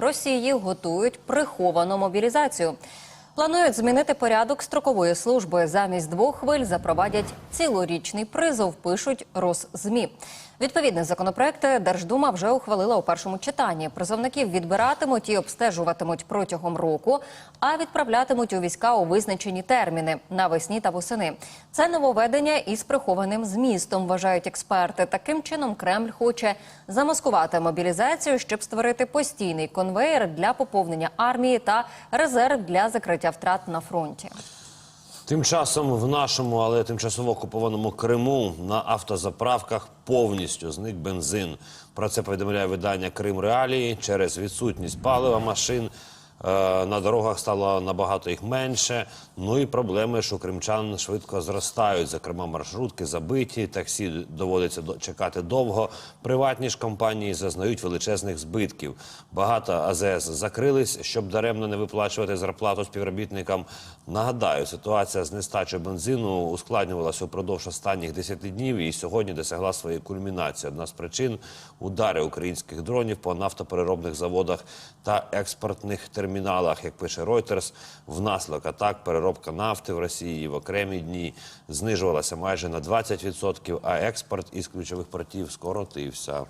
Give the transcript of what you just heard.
Росії готують приховану мобілізацію. Планують змінити порядок строкової служби. Замість двох хвиль запровадять цілорічний призов. Пишуть Росзмі. Відповідний законопроект Держдума вже ухвалила у першому читанні. Призовників відбиратимуть і обстежуватимуть протягом року, а відправлятимуть у війська у визначені терміни навесні та восени. Це нововведення із прихованим змістом, вважають експерти. Таким чином Кремль хоче замаскувати мобілізацію, щоб створити постійний конвейер для поповнення армії та резерв для закриття втрат на фронті. Тим часом в нашому, але тимчасово окупованому Криму на автозаправках повністю зник бензин. Про це повідомляє видання Крим Реалії через відсутність палива машин. Е, На дорогах стало набагато їх менше. Ну і проблеми, що кримчан швидко зростають. Зокрема, маршрутки забиті, таксі доводиться до- чекати довго. Приватні ж компанії зазнають величезних збитків. Багато АЗС закрились, щоб даремно не виплачувати зарплату співробітникам. Нагадаю, ситуація з нестачою бензину ускладнювалася упродовж останніх 10 днів і сьогодні досягла своєї кульмінації. Одна з причин удари українських дронів по нафтопереробних заводах та експортних терміналах, як пише Reuters, внаслідок атак переробка нафти в Росії в окремі дні знижувалася майже на 20%, а експорт із ключових портів скоротився.